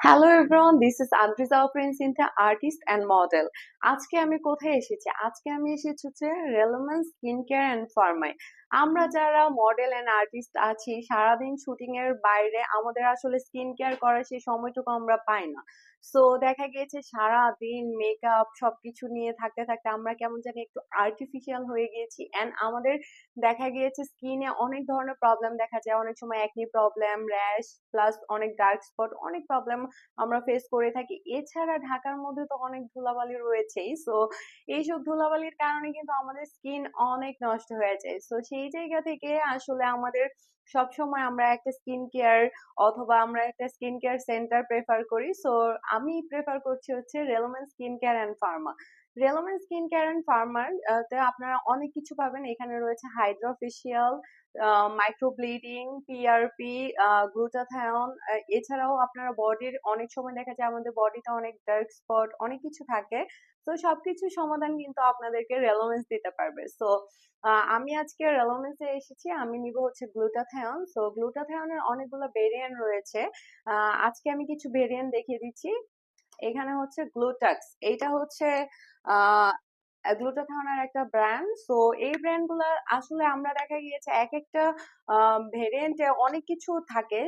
Hello everyone this is Adrija Afrin সিনথা artist and model আজকে আমি কোথায় এসেছি? আজকে আমি এসেছি হচ্ছে রেলোমেন্স স্কিন কেয়ার অ্যান্ড ফার্মায় আমরা যারা মডেল অ্যান্ড আর্টিস্ট আছি, সারাদিন শুটিং এর বাইরে আমাদের আসলে স্কিন কেয়ার করার সেই সময়টুকু আমরা পাই না। সো দেখা গিয়েছে সারাদিন মেকআপ সবকিছু নিয়ে থাকতে থাকতে আমরা কেমন জানি একটু আর্টিফিশিয়াল হয়ে গিয়েছি। অ্যান্ড আমাদের দেখা গিয়েছে স্কিনে অনেক ধরনের প্রবলেম দেখা যায়। অনেক সময় একনি প্রবলেম র্যাশ প্লাস অনেক ডার্ক স্পট অনেক প্রবলেম আমরা ফেস করে থাকি। এছাড়া ঢাকার মধ্যে তো অনেক ধুলাবালি রয়েছেই। সো এইসব ধুলাবালির কারণে কিন্তু আমাদের স্কিন অনেক নষ্ট হয়ে যায়। সো সেই জায়গা থেকে আসলে আমাদের সবসময় আমরা একটা স্কিন কেয়ার অথবা আমরা একটা স্কিন কেয়ার সেন্টার প্রেফার করি। সো আমি প্রেফার করছি হচ্ছে রেলমেন্ট স্কিন কেয়ার অ্যান্ড ফার্মা রেলোমেন স্কিন কেয়ার অ্যান্ড ফার্মার তে আপনারা অনেক কিছু পাবেন। এখানে রয়েছে hydrofacial micro blading PRP glutathione এছাড়াও আপনারা বডির অনেক সময় দেখা যায় আমাদের বডিতে অনেক ডার্ক স্পট অনেক কিছু থাকে। তো সবকিছু সমাধান কিন্তু আপনাদেরকে রেলোমেন্স দিতে পারবে। সো আমি আজকে রেলোমেন্সে এসেছি। আমি নিব হচ্ছে গ্লুটাথায়ন সো গ্লুটাথায়নের অনেকগুলো ভেরিয়েন্ট রয়েছে। আজকে আমি কিছু ভেরিয়েন্ট দেখিয়ে দিচ্ছি। এখানে হচ্ছে গ্লুটাক্স এইটা হচ্ছে একটা ব্র্যান্ড সো এই ব্র্যান্ডগুলা আসলে আমরা দেখা গিয়েছে এক একটা ভেরিয়েন্টে অনেক কিছু থাকে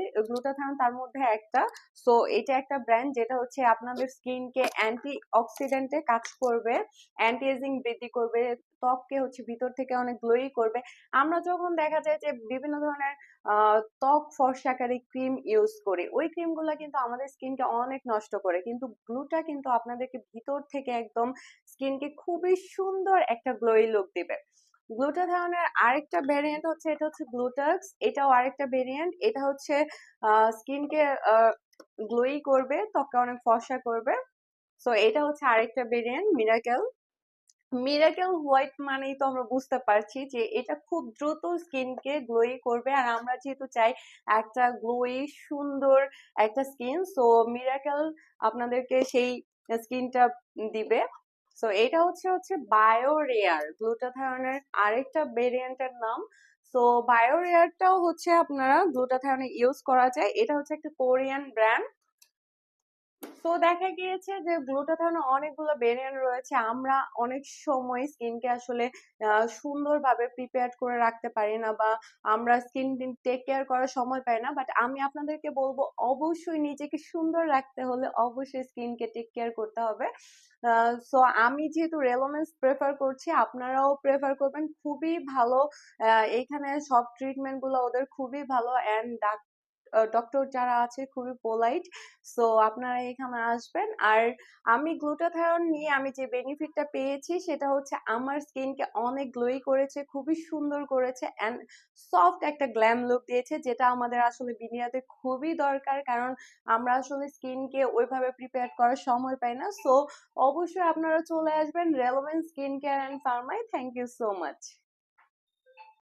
তার মধ্যে একটা সো এটা একটা ব্র্যান্ড যেটা হচ্ছে আপনাদের স্কিনকে অ্যান্টি অক্সিডেন্টে কাজ করবে অ্যান্টি এজিং বৃদ্ধি করবে, ত্বককে হচ্ছে ভিতর থেকে অনেক গ্লোই করবে। আমরা যখন দেখা যায় যে বিভিন্ন ধরনের ত্বক ফর্সাকারী ক্রিম ইউজ করি, ওই ক্রিমগুলো কিন্তু আমাদের স্কিনকে অনেক নষ্ট করে, কিন্তু গ্লুটা কিন্তু আপনাদেরকে ভিতর থেকে একদম স্কিনকে খুবই সুন্দর একটা গ্লোই লুক দিবে। গ্লুটাথায়নের আরেকটা ভেরিয়েন্ট হচ্ছে, এটা হচ্ছে গ্লুটাক্স এটাও আরেকটা ভেরিয়েন্ট এটা হচ্ছে স্কিনকে গ্লোই করবে, ত্বককে অনেক ফর্সা করবে। সো এটা হচ্ছে আরেকটা ভেরিয়েন্ট মিরাকেল মিরাকেল হোয়াইট মানেই তো আমরা বুঝতে পারছি যে এটা খুব দ্রুত স্কিনকে গ্লোই করবে। আর আমরা যেহেতু চাই একটা গ্লোই সুন্দর একটা স্কিন সো মিরাকেল আপনাদেরকে সেই স্কিনটা দিবে। সো এটা হচ্ছে হচ্ছে বায়োরেয়ার গ্লুটাথায়নের আরেকটা ভেরিয়েন্টের নাম। সো বায়োরেয়ারটাও হচ্ছে আপনারা গ্লুটাথায়নে ইউজ করা যায়। এটা হচ্ছে একটা কোরিয়ান ব্র্যান্ড তো দেখা গিয়েছে যে গ্লুটাথিওনে অনেকগুলো ভেরিয়েন্ট রয়েছে। আমরা অনেক সময় স্কিনকে আসলে সুন্দরভাবে প্রিপেয়ার করে রাখতে পারি না বা আমরা স্কিন টেক কেয়ার করার সময় পাই না। বাট আমি আপনাদেরকে বলব, অবশ্যই নিজেকে সুন্দর রাখতে হলে অবশ্যই স্কিনকে টেক কেয়ার করতে হবে। সো আমি যেহেতু রেলোমেন্স প্রেফার করছি, আপনারাও প্রেফার করবেন। খুবই ভালো এখানে সব ট্রিটমেন্টগুলো ওদের খুবই ভালো। অ্যান্ড ডাক্তার ডক্টর যারা আছে খুবই পোলাইট সো আপনারা এখানে আসবেন। আর আমি গ্লুটাথায়ন নিয়ে আমি যে বেনিফিটটা পেয়েছি সেটা হচ্ছে আমার স্কিনকে অনেক গ্লোই করেছে, খুবই সুন্দর করেছে অ্যান্ড সফট একটা গ্ল্যাম লুক দিয়েছে, যেটা আমাদের আসলে বিনিয়াতে খুবই দরকার, কারণ আমরা আসলে স্কিনকে ওইভাবে প্রিপেয়ার করার সময় পাই না। সো অবশ্যই আপনারা চলে আসবেন রেলোভেন্ট স্কিন কেয়ার অ্যান্ড ফার্মাই থ্যাংক ইউ সো মাচ